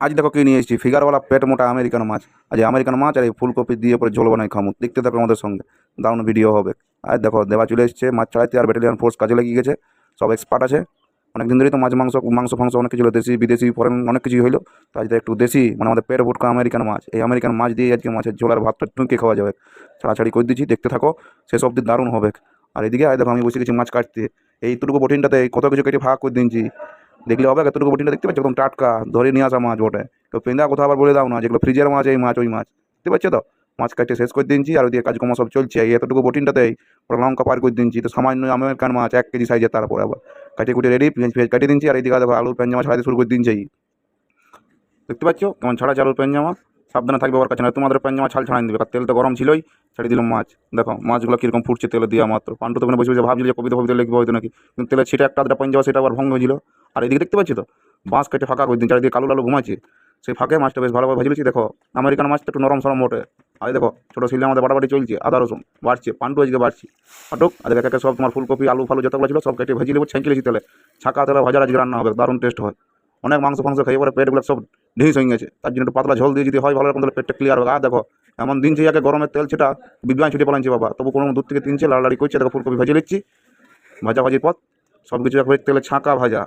আজ দেখো কি নিয়ে এসেছি। ফিগারওয়ালা পেট মোটা আমেরিকান মাছ। আজ আমেরিকান মাছ আর এই ফুলকপি দিয়ে পরে ঝোল বানাই খামু। দেখতে থাকো আমাদের সঙ্গে। দারুণ ভিডিও হবে। আর দেখো, দেওয়া চলে এসছে। মাছ ছাড়াইতে আর ব্যাটালিয়ান ফোর্স কাজে লেগে গেছে। সব এক্সপার্ট আছে। অনেক দিন ধরেই তো মাছ, মাংস মাংস, ফাংস অনেক কিছু হলো। দেশি, বিদেশি ফরেন অনেক কিছুই হলো। তো আজকে একটু দেশি মানে আমাদের পেট ভুটকা আমেরিকান মাছ। এই আমেরিকান মাছ দিয়ে আজকে মাছের ঝোল আর ভাতটা টুঁকে খাওয়া যাবে। ছাড়াছাড়ি করে দিচ্ছি। দেখতে থাকো, শেষ অবধি দারুণ হবে। আর এদিকে আয় দেখো, আমি বসে গেছি মাছ কাটতে। এইটুকু বটিনটাতে কত কিছু কেটে ভাগ করে দিচ্ছি দেখলে হবে, এতটুকু বটিটা দেখতে পাচ্ছ? একদম টাটকা, ধরে নিয়ে আসা মাছ বটে। তো পেঁদা কোথাও আবার বলে দাও না, যেগুলো ফ্রিজের মাছ, এই মাছ, ওই মাছ। দেখতে পাচ্ছ তো? মাছ কাটতে শেষ করে দিচ্ছি আর ওইদিকে কাজকর্ম সব চলছে। এই এতটুকু বটিনটাতেই ওরা লঙ্কা পার করে দিচ্ছি তো সামান্য আমেরিকান মাছ, এক কেজি সাইজের তারপরে আবার কাটিয়ে কুটে রেডি পেঁয়াজ পেঁয়াজ কাটিয়ে দিচ্ছি আর এদিকে দেখো আলু পেঁয়াজ ছাড়াতে শুরু করে দিচ্ছি দেখতে পাচ্ছ? কেমন ছাড়া চালুর পেঁয়াজ সাবধানে থাকবে ওর কাছে না তোমাদের পেঁয়াজ ছাল ছাড়াই দিবে তেল তো গরম ছিলই, ছেড়ে দিলাম মাছ। দেখো, মাছগুলো কীরকম ফুটছে তেলে দেওয়া মাত্র। পান্টু তো ওখানে বসে বসে ভাবছিল যে কবিতা ফবিতা লিখবে হয়তো নাকি, কিন্তু তেলে ছিটে একটা আধটা পেঁয়াজ সেটা আবার ভঙ্গ হয়েছিল। আর এদিকে দেখতে পাচ্ছি তো, বাঁশ কেটে ফাঁকা করে দিন চারিদিকে কালো লালু ঘুমাচ্ছে সেই ফাঁকে মাছটা বেশ ভালোভাবে ভাজিলেছি দেখো, আমেরিকান মাছটা একটু নরম সরম ওঠে আর দেখো, ছোটো শিলে আমাদের বাড়াবাড়ি চলছে, আদা, রসুন, বাড়ছে পান্টু আজকে বাড়ছে। পাটুক আর একে একে সব তোমার ফুলকপি, আলু, ফালু যতগুলো ছিল সব কেটে ভেজে নেব, ছেঁকে তেলে। ছাকা তেলে ভাজা আজকে রান্না হবে, দারুণ টেস্ট হয়। অনেক মাংস ফাংস খেয়ে পরে পেটগুলো সব ঢিস হয়ে গেছে। তার জন্য একটু পাতলা ঝোল দিয়ে যদি হয়, ভালো রকম তাহলে পেটটা ক্লিয়ার হবে। আর দেখো, এমন দিন যাকে গরমের তেল সেটা বিদ্যান ছুটে পালাইছে বাবা। তবু কোনো দূর থেকে তিনছে লাড়াড়ি করছে, দেখো ফুলকপি ভেজে নিচ্ছি। ভাজা ভাজির পথ সব কিছু একবার তেলে ছাঁকা ভাজা।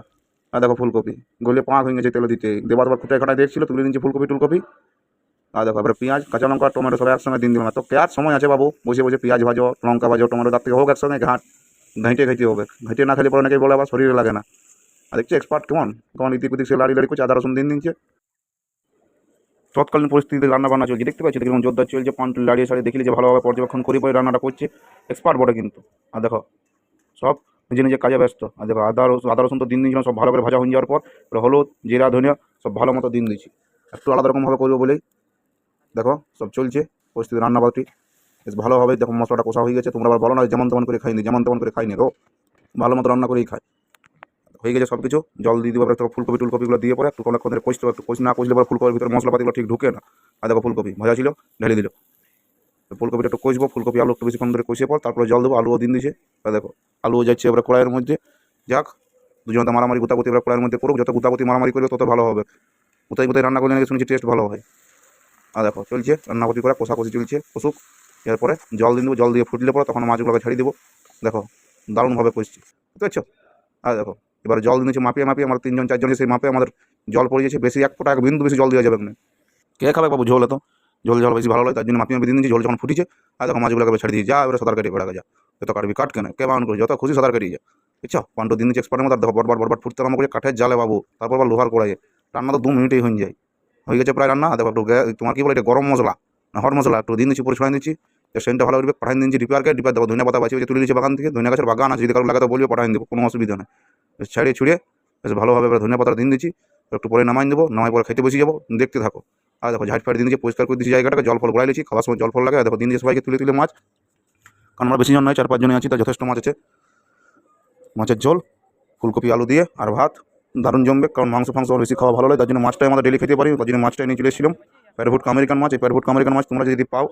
আর দেখো ফুলকপি, গলে পাঁক হয়ে গেছে তেলে দিতে। দেবার দেবার খুঁটায় খাটায় দেখছিল, তুলে দিচ্ছি ফুলকপি টুলকপি। আর দেখো, এবার পেঁয়াজ, কাঁচা লঙ্কা, টমেটো সব একসঙ্গে দিন দিলাম। তো কেয়ার সময় আছে বাবু? বসে বসে পেঁয়াজ ভাজো, লঙ্কা ভাজো, টমেটো তার থেকে হোক একসঙ্গে, ঘাট, ঘাঁটে ঘাঁটে হবে। ঘাঁটে না খেলে পরে নাকি বলে আবার শরীরে লাগে না। দেখছি এক্সপার্ট কেমন কেমন ইতিক উদিক সে লাড়ি লাড়ি করছে, আদা, রসুন, দিন দিচ্ছে। তৎকালীন পরিস্থিতিতে রান্না বান্না চলছে, দেখতে পাচ্ছি, দেখলাম জোরদার চলছে পান্টু লাড়িয়ে সাড়িয়ে দেখলি যে ভালোভাবে পর্যবেক্ষণ করে পরে রান্নাটা করছে। এক্সপার্ট বটে কিন্তু। আর দেখো, সব নিজে নিজে কাজে ব্যস্ত। আর দেখো, আদা, রসুন আদা, রসুন তো দিন দিয়েছিলাম, সব ভালো করে ভাজা হয়ে যাওয়ার পর হলুদ, জিরা, ধনিয়া, সব ভালো মতো দিন দিয়েছি। একটু আলাদা রকমভাবে করব বলেই। দেখো, সব চলছে, পরিস্থিতি, রান্নাবাটি বেশ ভালোভাবে। দেখো, মশলাটা কষা হয়ে গেছে, তোমরা আবার বলো না, যেমন তেমন করে খাইনি, যেমন তেমন করে খাইনি গো। ভালো মতো রান্না করেই খাই হয়ে গেছে সব কিছু জল দিয়ে দিব একটু ফুলকপি, টুলকপিগুলো দিয়ে পরে একটু অনেকক্ষণ ধরে কষতে একটু কষি না কষলে পরে ফুলকপির ভিতরে মশলাপাতিগুলো ঠিক ঢুকে না। আর দেখো ফুলকপি ভাজা ছিল, ঢেলে দিল। তো ফুলকপিটা একটু কষবো ফুলকপি আলু একটু বেশিক্ষণ ধরে কষিয়ে পর, তারপরে জল দেবো, আলুও দিন দিয়েছে আর দেখো, আলুও যাচ্ছে এবার কড়াইয়ের মধ্যে। যাক, দুজন তো মারামারি, গুতাগুতি এবার কড়াইয়ের মধ্যে করুক, যত গুতাগুতি মারামারি করবে, তত ভালো হবে। কোথায় কোথায় রান্না করলে নাকি শুনেছি টেস্ট ভালো হয়। আর দেখো, চলছে রান্নাবাটি করে, কষাকষি চলছে, কষুক, এরপরে জল দিয়ে দেবো, জল দিয়ে ফুটলে পরে তখন মাছগুলোকে ছাড়িয়ে দেবো। দেখো, দারুণভাবে কষছি, বুঝতে পারছ? আর দেখো এবার জল দিয়েছে মাপিয়ে মাপিয়ে আমার তিনজন চারজন সেই মাপে আমাদের জল পড়ে যাচ্ছে বেশি এক ফোটা, এক বিন্দু বেশি জল দেওয়া যাবে না কে খাবে বাবু? ঝোল এত। ঝোল জল বেশি ভালো লাগে তার জন্য মাপিয়ে মাপিয়ে দিন ঝোল যখন ফুটিছে, আর দেখো মাছগুলোকে ছেড়ে দিয়ে যা এবারে সাঁতার কাটিয়ে বেড়া যা। যত কাটবি, কাট কেন? কে বাউন করি যত খুশি সাঁতার কাটিয়ে যা। বুঝছ? পান্ডু দিন দিচ্ছে এক্সপার্টের মতো দেখো বরবার বরবার ফুটতে আরম্ভ করে কাঠের জালে বাবু, তারপর আবার লোহার কড়াইয়ে। রান্না তো দু মিনিটেই হয়ে যায়। হয়ে গেছে প্রায় রান্না। দেখো একটু তোমার কি বলে এটা? গরম মশলা। না হর মশলা। একটু দিন দিচ্ছি পুরো ছড়াই দিচ্ছি সেন্টটা ভালো করবে পাঠাই দিচ্ছি ডিপারকে ডিপার দেবো ধনিয়া পাতা বাঁচিয়ে তুলে দিচ্ছি বাগান থেকে। ধনিয়া গাছের বাগান আছে, যদি কারও লাগাতে বলবে, পাঠাই দেবো, কোনো অসুবিধা নেই। ছাড়িয়ে ছুড়িয়ে বেশ ভালোভাবে এবার ধনিয়া পাতা দিন দিচ্ছি। একটু পরে নামাই দেবো নামাই পরে খেতে বসে যাব, দেখতে থাকো। আর দেখো ঝাট ফাট দিন দিচ্ছি পরিষ্কার করে দিচ্ছি জায়গাটাকে, জল ফল গড়াই লিছি খাওয়ার সময় জল ফল লাগে। আর দেখো দিন দিচ্ছি সবাইকে তুলে তুলে মাছ। কারণ আমরা বেশি জন নয়, চার পাঁচজনই আছি তা যথেষ্ট মাছ আছে। মাছের ঝোল, ফুলকপি, আলু দিয়ে আর ভাত। দারুণ জমবে, কারণ মাংস ফাংস আমার বেশি খাওয়া ভালো লাগে, তার জন্য মাছটাই আমাদের ডেলি খেতে পারি, তার জন্য মাছটাই নিয়ে চলে এসেছিলাম। প্যারভুট আমেরিকান মাছ, এই প্যারভুট আমেরিকান মাছ তোমরা যদি পাও,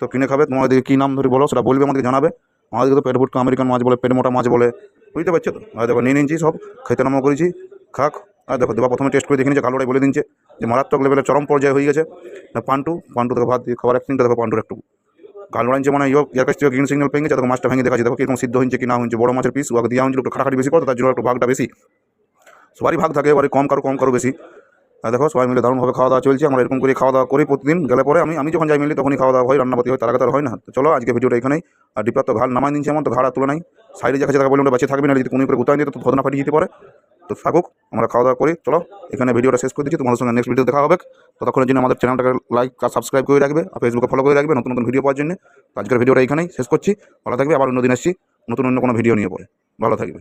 তো কিনে খাবে। তোমাদের কী নাম ধরে বলো, সেটা বলবে, আমাদেরকে জানাবে। আমাদেরকে তো প্যারভুট আমেরিকান মাছ বলে পেট মোটা মাছ বলে বুঝতে পারছ তো? আর দেখো নিয়ে নিয়েছি সব, খেতে নামও করেছি, খাক। আর দেখো দেবা প্রথমে টেস্ট করে দেখে নিয়েছে কালোটাই বলে দিচ্ছে যে মারাত্মক লেভেলের চরম পর্যায়ে হয়ে গেছে। না, পান্টু পান্টু দেখো ভাত দিয়ে খাবার এক দেখো পান্টুর একটু। কাল লড়াইছে মানে ইয়ে ইয়ার কাছ থেকে গ্রিন সিগন্যাল পেয়ে গেছে, দেখো মাছটা ভেঙে দেখাচ্ছে। দেখো কীরকম সিদ্ধ হয়েছে কি না হয়েছে, বড় মাছের পিস ওকে দেওয়া হয়েছিল, একটু খাটাখাটি বেশি করতো তার জন্য একটু ভাগটা বেশি। সবারই ভাগ থাকে, এবারে কম কারও কম কারও বেশি। আর দেখো সবাই মিলে দারুণভাবে খাওয়া দাওয়া চলছে, আমরা এরকম করে খাওয়া দাওয়া করি প্রতিদিন। গেলে পরে আমি আমি যখন যাই মিলি তখনই খাওয়া দাওয়া হয় রান্নাপাতি হয়, তার হয় না। চলো, আজকে ভিডিওটা এখানেই। আর ডিপার তো ঘাট নামাই দিচ্ছে আমার তো ঘাড়া তুলে নাই। সাইডে দেখা যাকে বলে বাঁচিয়ে থাকবে না যদি কোনো করে গোতায় নিয়ে তো ধদনা ফাটিয়ে যেতে পারে। তো থাকুক, আমরা খাওয়া দাওয়া করি, চলো, এখানে ভিডিওটা শেষ করে দিচ্ছি। তোমাদের সঙ্গে নেক্সট ভিডিও দেখা হবে। ততক্ষণের জন্য আমাদের চ্যানেলটাকে লাইক আর সাবস্ক্রাইব করে রাখবে, আর ফেসবুকে ফলো করে রাখবে, নতুন নতুন ভিডিও পাওয়ার জন্য। আজকের ভিডিওটা এখানেই শেষ করছি। ভালো থাকবে, আবার অন্য দিন আসছি, নতুন অন্য কোনো ভিডিও নিয়ে পরে। ভালো থাকবে।